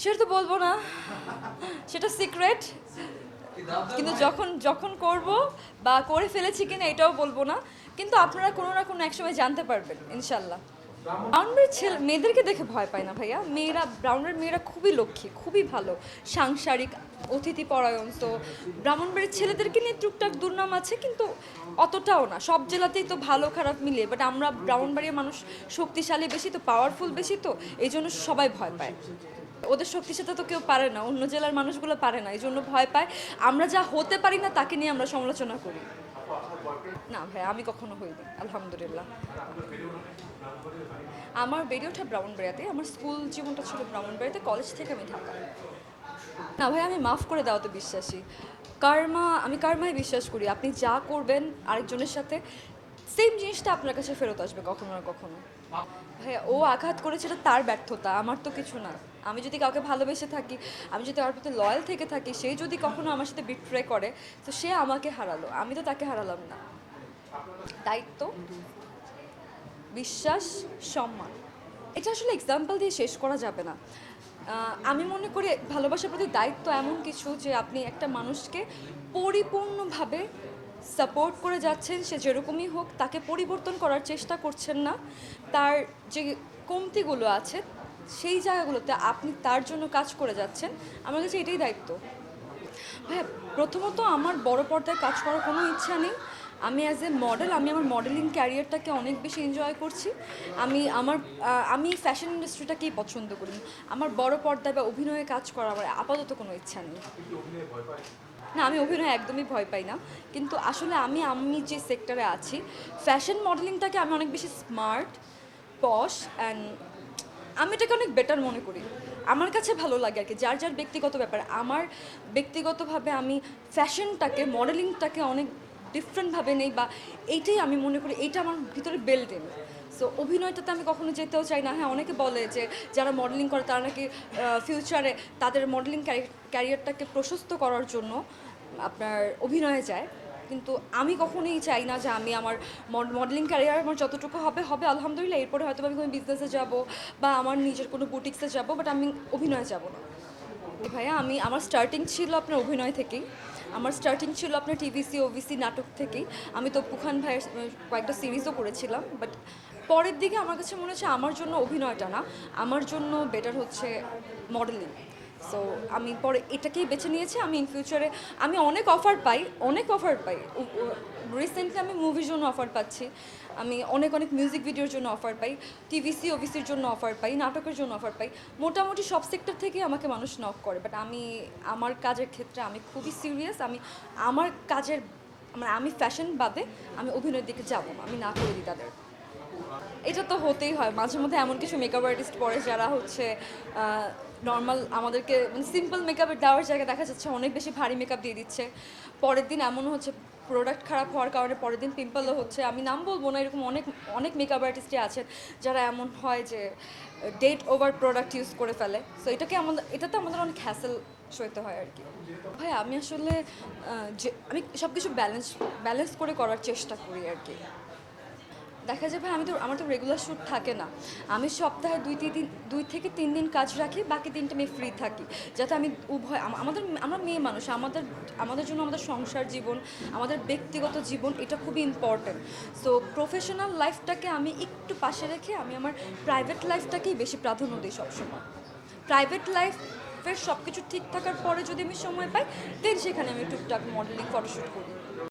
সেটা তো বলব না। সেটা সিক্রেট কিন্তু যখন যখন করব বা করে ফেলেছি কিনা এটাও বলব না। কিন্তু আপনারা কোনো না কোনো একসময় জানতে পারবেন, ইনশাল্লাহ। ব্রাউনের ছেলে, মেয়েদেরকে দেখে ভয় পায় না ভাইয়া। মেয়েরা, ব্রাউনের মেয়েরা খুবই লক্ষ্মী, খুবই ভালো। সাংসারিক অতিথি পরায়ণ তো ব্রাহ্মণবাড়ির ছেলেদেরকে নিয়ে টুকটাক দুর্নাম আছে, কিন্তু অতটাও না। সব জেলাতেই তো ভালো, খারাপ মিলিয়ে। বাট আমরা ব্রাহ্মণবাড়ির মানুষ শক্তিশালী বেশি, তো পাওয়ারফুল বেশি, তো এই জন্য সবাই ভয় পায়। ওদের শক্তির সাথে তো কেউ পারে না, অন্য জেলার মানুষগুলো পারে না, এই জন্য ভয় পায়। আমরা যা হতে পারি না, তাকে নিয়ে আমরা সমালোচনা করি। না ভাই, আমি কখনো হইনি, আলহামদুলিল্লাহ। আমার বেড়ে ওঠা ব্রাউনবাড়িয়াতে আমার স্কুল জীবনটা ছিল ব্রাউনবাড়িয়াতে কলেজ থেকে আমি ঢাকা। না ভাই, আমি মাফ করে দেওয়াতে বিশ্বাসী। কার্মা, আমি কার্মায় বিশ্বাস করি, আপনি যা করবেন আরেকজনের সাথে সেম জিনিসটা আপনার কাছে ফেরত আসবে কখনো না কখনো। ভাইয়া ও আঘাত করেছে এটা তার ব্যর্থতা আমার তো কিছু না। আমি যদি কাউকে ভালোবেসে থাকি আমি যদি আমার প্রতি লয়াল থেকে থাকি সে যদি কখনো আমার সাথে বিট্রে করে তো সে আমাকে হারালো। আমি তো তাকে হারালাম না। দায়িত্ব বিশ্বাস সম্মান। এটা আসলে এক্সাম্পল দিয়ে শেষ করা যাবে না। আমি মনে করি ভালোবাসার প্রতি দায়িত্ব এমন কিছু যে আপনি একটা মানুষকে পরিপূর্ণভাবে সাপোর্ট করে যাচ্ছেন, সে যেরকমই হোক তাকে পরিবর্তন করার চেষ্টা করছেন না। তার যে কমতিগুলো আছে, সেই জায়গাগুলোতে আপনি তার জন্য কাজ করে যাচ্ছেন। আমার কাছে এটাই দায়িত্ব। হ্যাঁ প্রথমত আমার বড় পর্দায় কাজ করার কোনো ইচ্ছা নেই। আমি অ্যাজ এ মডেল আমি আমার মডেলিং ক্যারিয়ারটাকে অনেক বেশি এনজয় করছি। আমি আমার আমি ফ্যাশন ইন্ডাস্ট্রিটাকেই পছন্দ করি। আমার বড় পর্দায় বা অভিনয়ে কাজ করা আমার আপাতত কোনো ইচ্ছা নেই। না, আমি অভিনয় একদমই ভয় পাই না। কিন্তু আসলে আমি আমি যে সেক্টরে আছি ফ্যাশন মডেলিংটাকে আমি অনেক বেশি স্মার্ট পশ অ্যান্ড আমি এটাকে অনেক বেটার মনে করি। আমার কাছে ভালো লাগে আর কি, যার যার ব্যক্তিগত ব্যাপার। আমার ব্যক্তিগতভাবে আমি ফ্যাশনটাকে মডেলিংটাকে অনেক ডিফারেন্টভাবে নেই বা এইটাই আমি মনে করি, এইটা আমার ভিতরে বেল্ট এন সো অভিনয়টাতে আমি কখনো যেতেও চাই না। হ্যাঁ অনেকে বলে যে যারা মডেলিং করে, তারা নাকি ফিউচারে তাদের মডেলিং ক্যারিয়ারটাকে প্রশস্ত করার জন্য আপনার অভিনয়ে যায়। কিন্তু আমি কখনোই চাই না যে আমি আমার মডেলিং ক্যারিয়ার আমার যতটুকু হবে হবে আলহামদুলিল্লাহ। এরপরে হয়তো আমি কোনো বিজনেসে যাব বা আমার নিজের কোনো বুটিক্সে যাব বাট আমি অভিনয়ে যাব না। ভাইয়া, আমি, আমার স্টার্টিং ছিল আপনার অভিনয় থেকেই। আমার স্টার্টিং ছিল আপনার টিভিসি ওভিসি নাটক থেকেই। আমি তপ্পু খান ভাইয়ের কয়েকটা সিরিজও করেছিলাম বাট পরের দিকে আমার কাছে মনে হচ্ছে আমার জন্য অভিনয়টা না। আমার জন্য বেটার হচ্ছে মডেলিং সো আমি পরে এটাকেই বেছে নিয়েছি, আমি ইন ফিউচারে আমি অনেক অফার পাই, অনেক অফার পাই। রিসেন্টলি আমি মুভির জন্য অফার পাচ্ছি। আমি অনেক অনেক মিউজিক ভিডিওর জন্য অফার পাই টিভিসি ওবিসির জন্য অফার পাই, নাটকের জন্য অফার পাই। মোটামুটি সব সেক্টর থেকে আমাকে মানুষ নক করে বাট আমি, আমার কাজের ক্ষেত্রে আমি খুবই সিরিয়াস আমি, আমার কাজের মানে আমি ফ্যাশন বাদে আমি অভিনয়ের দিকে যাব আমি না করে দিই তাদের। এটা তো হতেই হয়। মাঝে মধ্যে এমন কিছু মেকআপ আর্টিস্ট পড়ে যারা হচ্ছে নর্মাল আমাদেরকে মানে সিম্পল মেকআপের দেওয়ার জায়গায় দেখা যাচ্ছে অনেক বেশি ভারী মেকআপ দিয়ে দিচ্ছে। পরের দিন এমন হচ্ছে প্রোডাক্ট খারাপ হওয়ার কারণে পরের দিন পিম্পলও হচ্ছে। আমি নাম বলব না, এরকম অনেক অনেক মেকআপ আর্টিস্টই আছেন যারা এমন হয় যে ডেট ওভার প্রোডাক্ট ইউজ করে ফেলে। সো এটাকে আমাদের এটাতে আমাদের অনেক হ্যাসেল সইতে হয় আর কি। ভাই, আমি আসলে যে, আমি সব কিছু ব্যালেন্স ব্যালেন্স করে করার চেষ্টা করি আর কি। দেখা যাবে আমি তো, আমার তো রেগুলার শ্যুট থাকে না। আমি সপ্তাহে দুই, তিন দিন, দুই থেকে তিন দিন কাজ রাখি, বাকি দিনটা আমি ফ্রি থাকি। যাতে আমি উভয় আমাদের, আমরা মেয়ে মানুষ, আমাদের আমাদের জন্য আমাদের সংসার জীবন, আমাদের ব্যক্তিগত জীবন, এটা খুবই ইম্পর্ট্যান্ট সো প্রফেশনাল লাইফটাকে আমি একটু পাশে রেখে আমি আমার প্রাইভেট লাইফটাকেই বেশি প্রাধান্য দিই সবসময়। প্রাইভেট লাইফের সব কিছু ঠিক থাকার পরে যদি আমি সময় পাই দেন সেখানে আমি টুকটাক মডেলিং ফটোশ্যুট করি।